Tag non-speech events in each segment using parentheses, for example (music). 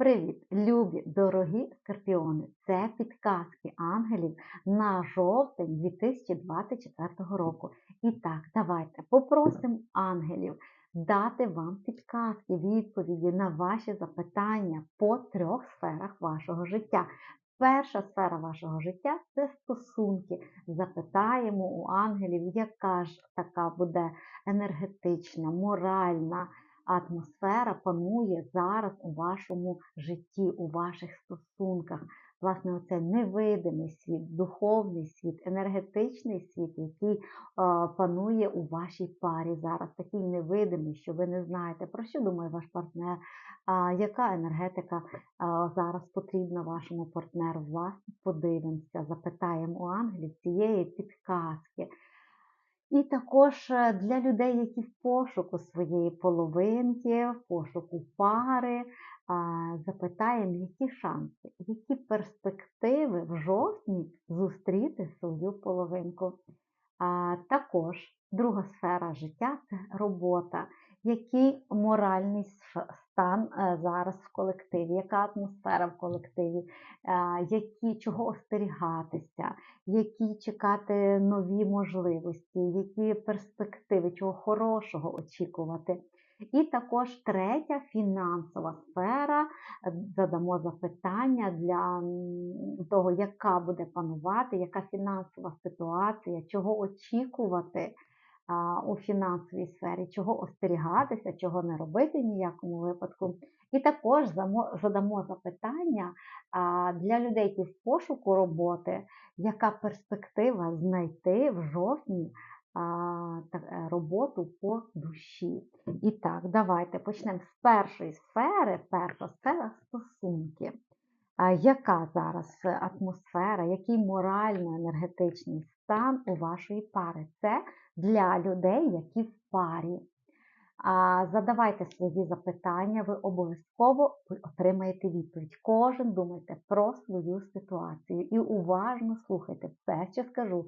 Привіт, любі, дорогі скорпіони! Це підказки ангелів на жовтень 2024 року. І так, давайте попросимо ангелів дати вам підказки, відповіді на ваші запитання по трьох сферах вашого життя. Перша сфера вашого життя це стосунки. Запитаємо у ангелів, яка ж така буде енергетична, моральна атмосфера панує зараз у вашому житті, у ваших стосунках. Власне, оце невидимий світ, духовний світ, енергетичний світ, який е, панує у вашій парі зараз, такий невидимий, що ви не знаєте, про що думає ваш партнер, яка енергетика е, зараз потрібна вашому партнеру. Власне, подивимося, запитаємо у ангелів цієї підказки. І також е, для людей, які в пошуку своєї половинки, в пошуку пари, запитаємо, які шанси, які перспективи в жовтні зустріти свою половинку. Також друга сфера життя це робота, який моральний стан е, зараз в колективі, яка атмосфера в колективі, е, які, чого остерігатися, які чекати нові можливості, які перспективи, чого хорошого очікувати. І також третя фінансова сфера. Задамо запитання для того, яка буде панувати, яка фінансова ситуація, чого очікувати у фінансовій сфері, чого остерігатися, чого не робити в ніякому випадку. І також задамо запитання для людей, які в пошуку роботи, яка перспектива знайти в жовтні е, роботу по душі. І так, давайте почнемо з першої сфери. Перша сфера стосунки. Яка зараз атмосфера, який морально-енергетичний стан у вашої пари? Це для людей, які в парі. Задавайте свої запитання, ви обов'язково отримаєте відповідь. Кожен думайте про свою ситуацію і уважно слухайте все, що скажу.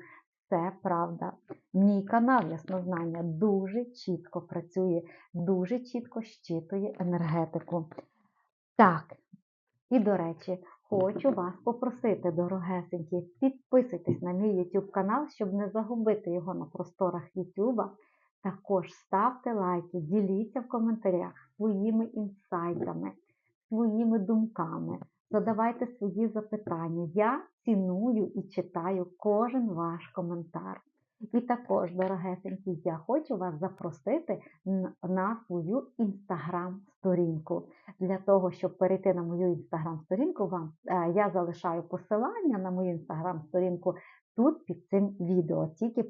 Це правда. Мій канал Яснознання дуже чітко працює, дуже чітко щитує енергетику. Так, і до речі, Хочу вас попросити, дорогесенькі, підписуйтесь на мій YouTube канал, щоб не загубити його на просторах YouTube. Також ставте лайки, діліться в коментарях своїми інсайтами, своїми думками, задавайте свої запитання. Я ціную і читаю кожен ваш коментар. І також, дорогесенькі, я хочу вас запросити на свою інстаграм-сторінку. Для того, щоб перейти на мою інстаграм-сторінку, вам е, я залишаю посилання на мою інстаграм-сторінку тут під цим відео. Тільки е,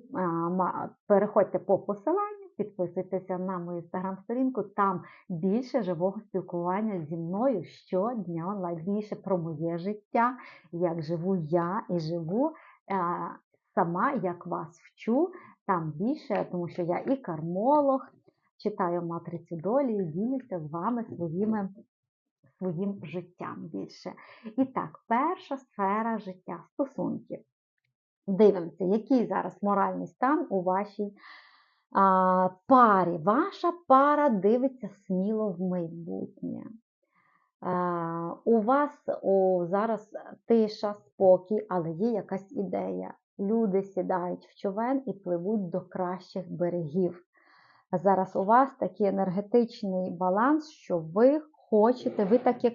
переходьте по посиланню, підписуйтеся на мою інстаграм-сторінку, там більше живого спілкування зі мною щодня онлайн, більше про моє життя, як живу я і живу. Сама як вас вчу, там більше, тому що я і кармолог, читаю матрицю долі і ділюся з вами своїми, своїм життям більше. І так, перша сфера життя стосунків. Дивимося, який зараз моральний стан у вашій а, парі. Ваша пара дивиться сміло в майбутнє. У вас о, зараз тиша, спокій, але є якась ідея. Люди сідають в човен і пливуть до кращих берегів. Зараз у вас такий енергетичний баланс, що ви хочете, ви так як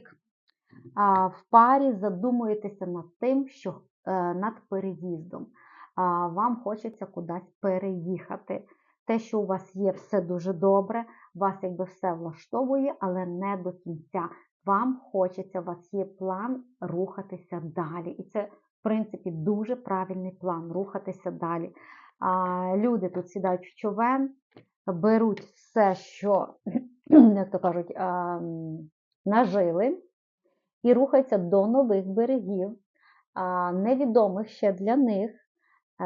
а, в парі задумуєтеся над тим, що а, е, над переїздом. А, Вам хочеться кудись переїхати. Те, що у вас є, все дуже добре, вас якби все влаштовує, але не до кінця. Вам хочеться, у вас є план рухатися далі. І це принципі, дуже правильний план рухатися далі. А, Люди тут сідають в човен, беруть все, що, (clears throat) як то кажуть, а, нажили, і рухаються до нових берегів, а, невідомих ще для них.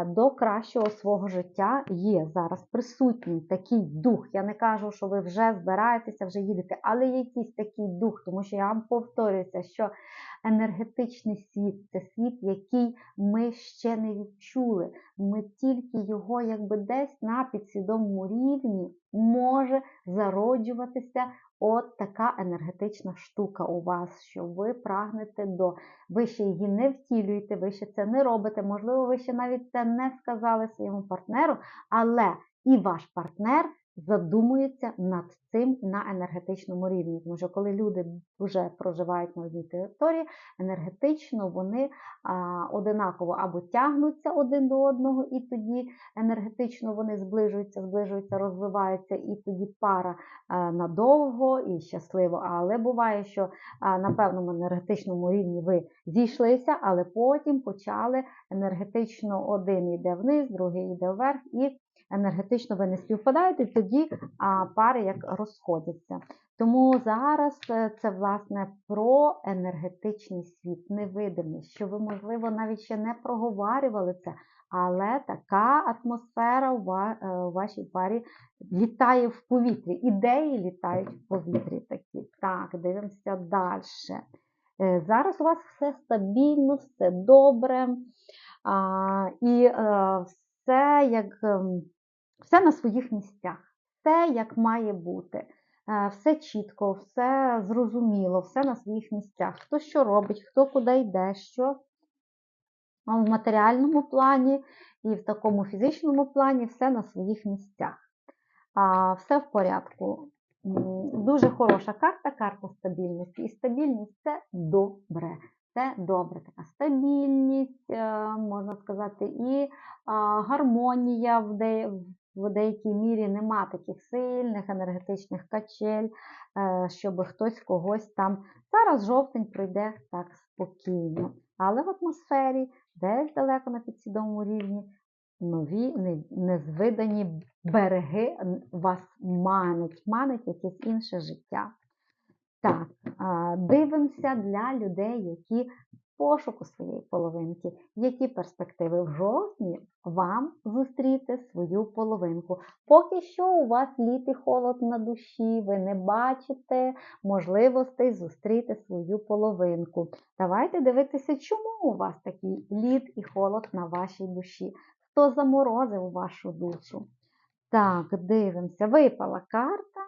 До кращого свого життя є зараз присутній такий дух. Я не кажу, що ви вже збираєтеся, вже їдете, але якийсь такий дух, тому що я вам повторююся, що енергетичний світ це світ, який ми ще не відчули. Ми тільки його, якби десь на підсвідомому рівні може зароджуватися От така енергетична штука у вас, що ви прагнете до, ви ще її не втілюєте, ви ще це не робите. Можливо, ви ще навіть це не сказали своєму партнеру, але і ваш партнер задумується над цим на енергетичному рівні. Тому що коли люди вже проживають на одній території, енергетично вони а, одинаково або тягнуться один до одного, і тоді енергетично вони зближуються, зближуються, розвиваються, і тоді пара а, надовго і щасливо. Але буває, що а, на певному енергетичному рівні ви зійшлися, але потім почали енергетично один йде вниз, другий йде вверх, і енергетично ви не співпадаєте, тоді пари як розходяться. Тому зараз е, це власне про енергетичний світ, невидимий, що ви, можливо, навіть ще не проговорювали це, але така атмосфера е, у вашій парі літає в повітрі. Ідеї літають в повітрі такі. Так, дивимося далі. Зараз у вас все стабільно, все добре. І е, все як ем, все на своїх місцях, все як має бути, Е, все чітко, все зрозуміло, все на своїх місцях. Хто що робить, хто куди йде, що в матеріальному плані і в такому фізичному плані все на своїх місцях. Все в порядку. Дуже хороша карта, карта стабільності. І стабільність це добре. Це добре, така стабільність, е, можна сказати, і гармонія в, в деякій мірі нема таких сильних енергетичних качель, е, щоб хтось когось там. Зараз жовтень пройде так спокійно. Але в атмосфері, десь далеко на підсвідомому рівні, нові незвидані береги вас манить, манить якесь інше життя. Так, дивимося для людей, які пошуку своєї половинки, які перспективи в жовтні вам зустріти свою половинку. Поки що у вас літ і холод на душі, ви не бачите можливостей зустріти свою половинку. Давайте дивитися, чому у вас такий лід і холод на вашій душі. Хто заморозив вашу душу? Так, дивимося. Випала карта.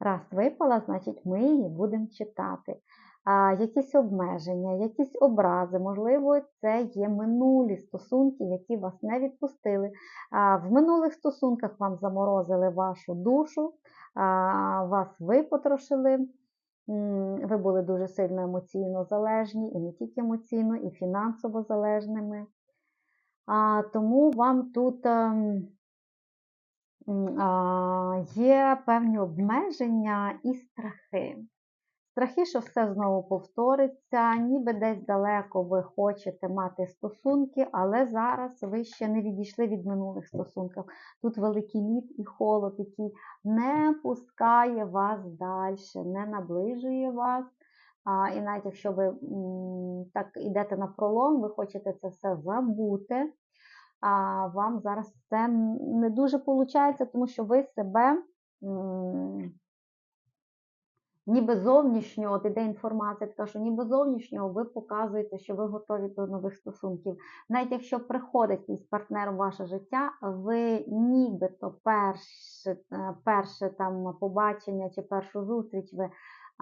Раз випала, значить ми її будемо читати. Якісь обмеження, якісь образи, можливо, це є минулі стосунки, які вас не відпустили. В минулих стосунках вам заморозили вашу душу, вас випотрошили. Ви були дуже сильно емоційно залежні, і не тільки емоційно, і фінансово залежними. А, тому вам тут. ем, а, Є певні обмеження і страхи. Страхи, що все знову повториться, ніби десь далеко ви хочете мати стосунки, але зараз ви ще не відійшли від минулих стосунків. Тут великий лід і холод, який не пускає вас далі, не наближує вас. А, і навіть якщо ви м, так йдете на пролом, ви хочете це все забути, а вам зараз це не дуже виходить, тому що ви себе м, ніби зовнішнього, от іде інформація, така, що ніби зовнішнього ви показуєте, що ви готові до нових стосунків. Навіть якщо приходить якийсь партнер у ваше життя, ви нібито перше, е, перше там побачення чи першу зустріч ви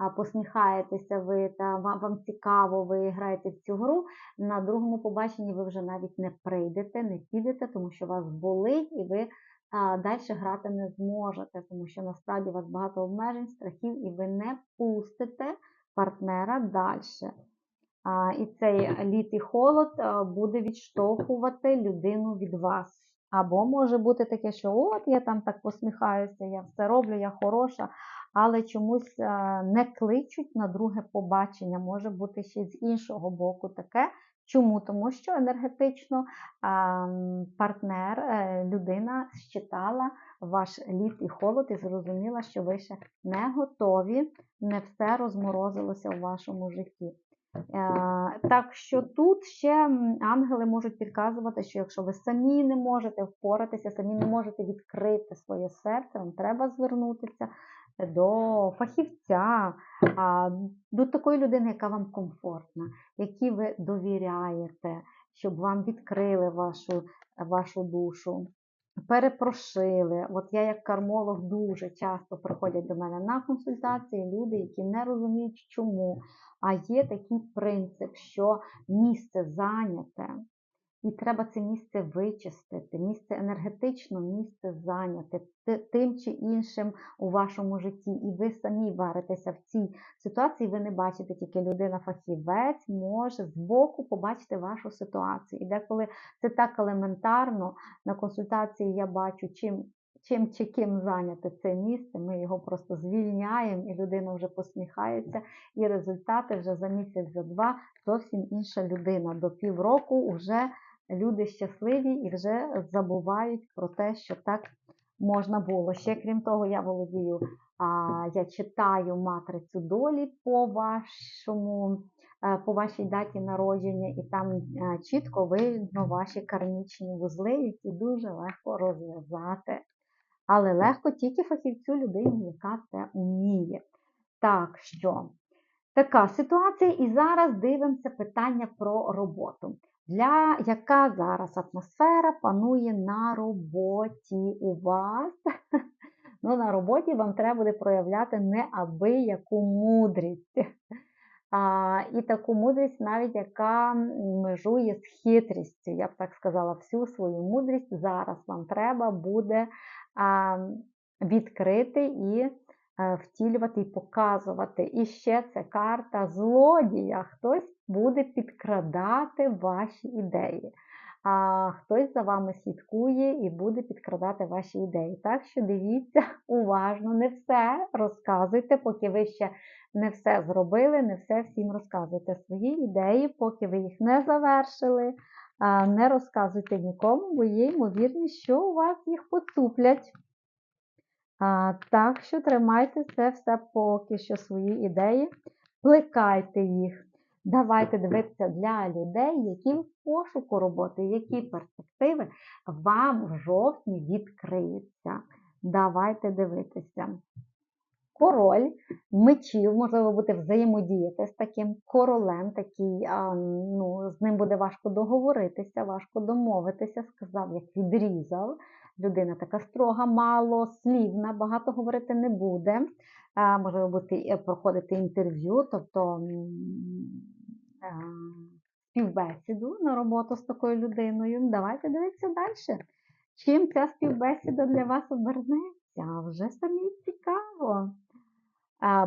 посміхаєтеся, ви та вам, вам цікаво, ви граєте в цю гру. На другому побаченні ви вже навіть не прийдете, не підете, тому що вас болить і ви далі грати не зможете, тому що насправді у вас багато обмежень, страхів, і ви не пустите партнера далі. І цей і холод буде відштовхувати людину від вас. Або може бути таке, що от я там так посміхаюся, я все роблю, я хороша, але чомусь не кличуть на друге побачення. Може бути ще з іншого боку таке. Чому? Тому що енергетично партнер, е, людина считала ваш лід і холод і зрозуміла, що ви ще не готові, не все розморозилося в вашому житті. Е, Так що тут ще ангели можуть підказувати, що якщо ви самі не можете впоратися, самі не можете відкрити своє серце, вам треба звернутися до фахівця, до такої людини, яка вам комфортна, якій ви довіряєте, щоб вам відкрили вашу, вашу душу. перепрошили. От я як кармолог дуже часто приходять до мене на консультації люди, які не розуміють, чому. А є такий принцип, що місце зайняте, і треба це місце вичистити, місце енергетично, місце зайняте тим чи іншим у вашому житті. І ви самі варитеся в цій ситуації. Ви не бачите тільки людина-фахівець може збоку побачити вашу ситуацію. І деколи це так елементарно. На консультації я бачу, чим. Чим чи ким зайняте це місце, ми його просто звільняємо, і людина вже посміхається, і результати вже за місяць, за два зовсім інша людина. До півроку вже люди щасливі і вже забувають про те, що так можна було. Ще крім того, я володію, а, я читаю матрицю долі по вашому. е, По вашій даті народження, і там е, чітко видно ваші кармічні вузли, які дуже легко розв'язати. Але легко тільки фахівцю людині, яка це вміє. Так що, така ситуація. І зараз дивимося питання про роботу. Для яка зараз атмосфера панує на роботі у вас? (laughs) Ну, на роботі вам треба буде проявляти неабияку мудрість. А, і таку мудрість, навіть яка межує з хитрістю. Я б так сказала, всю свою мудрість зараз вам треба буде а, відкрити і е, втілювати і показувати. І ще це карта злодія. Хтось буде підкрадати ваші ідеї. А хтось за вами слідкує і буде підкрадати ваші ідеї. Так що дивіться уважно, не все розказуйте, поки ви ще не все зробили, не все всім розказуйте свої ідеї, поки ви їх не завершили. Не розказуйте нікому, бо є ймовірність, що у вас їх поцуплять. А, Так що тримайте це все поки що свої ідеї, плекайте їх. Давайте дивитися для людей, які в пошуку роботи, які перспективи вам в жовтні відкриються. Давайте дивитися. Король мечів, можливо, буде взаємодіяти з таким королем, такий, а, ну, з ним буде важко договоритися, важко домовитися, сказав, як відрізав. Людина така строга, малослівна, багато говорити не буде. Можливо, бути, е, проходити інтерв'ю, тобто е, співбесіду на роботу з такою людиною. Давайте дивитися далі. Чим ця співбесіда для вас обернеться? Вже самі цікаво.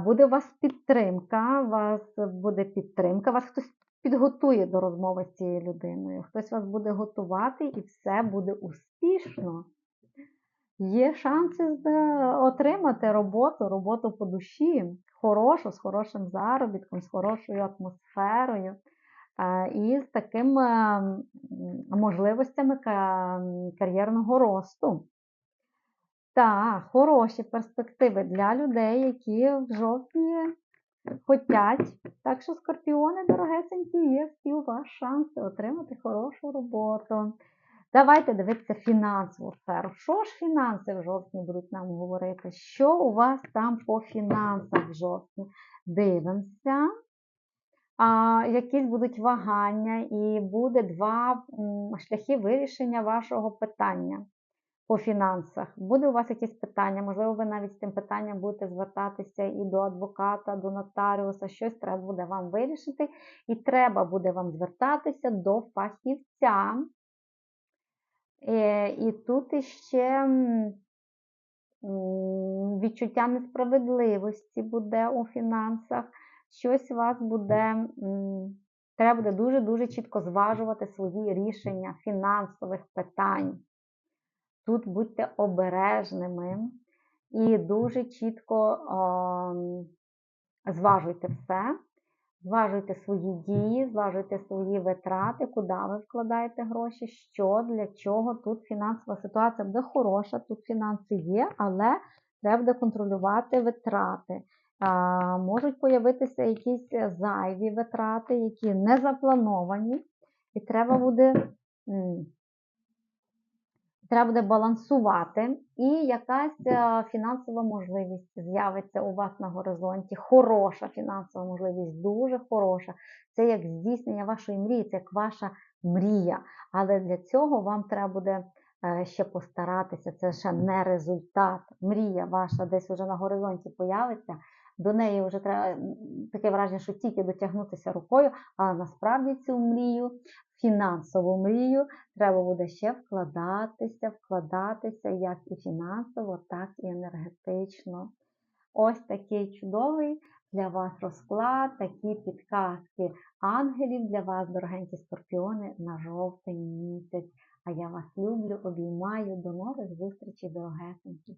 Буде у вас підтримка, вас буде підтримка, вас хтось підготує до розмови з цією людиною, хтось вас буде готувати і все буде успішно. Є шанси отримати роботу, роботу по душі, хорошу, з хорошим заробітком, з хорошою атмосферою е, і з такими можливостями кар'єрного росту. Так, хороші перспективи для людей, які в жовтні хотять. Так що, скорпіони, дорогесенькі, є всі у вас шанси отримати хорошу роботу. Давайте дивитися фінансову сферу. Що ж фінанси в жовтні будуть нам говорити? Що у вас там по фінансах в жовтні? Дивимося. А, якісь будуть вагання, і буде два шляхи вирішення вашого питання по фінансах. Буде у вас якісь питання, можливо, ви навіть з цим питанням будете звертатися і до адвоката, до нотаріуса, щось треба буде вам вирішити, і треба буде вам звертатися до фахівця. Е, І тут іще відчуття несправедливості буде у фінансах. Щось вас буде, треба буде дуже-дуже чітко зважувати свої рішення фінансових питань. Тут будьте обережними і дуже чітко ем, зважуйте все. Зважуйте свої дії, зважуйте свої витрати, куди ви вкладаєте гроші, що, для чого. Тут фінансова ситуація буде хороша, тут фінанси є, але треба буде контролювати витрати. А, можуть появитися якісь зайві витрати, які не заплановані, і треба буде. Треба буде балансувати, і якась е, фінансова можливість з'явиться у вас на горизонті. Хороша фінансова можливість, дуже хороша. Це як здійснення вашої мрії, це як ваша мрія. Але для цього вам треба буде ще постаратися, це ще не результат. Мрія ваша десь вже на горизонті появиться. До неї вже треба таке враження, що тільки дотягнутися рукою, а насправді цю мрію, фінансову мрію, треба буде ще вкладатися, вкладатися як і фінансово, так і енергетично. Ось такий чудовий для вас розклад, такі підказки ангелів для вас, дорогенькі скорпіони, на жовтень місяць. А я вас люблю, обіймаю. До нових зустрічей, дорогесенькі.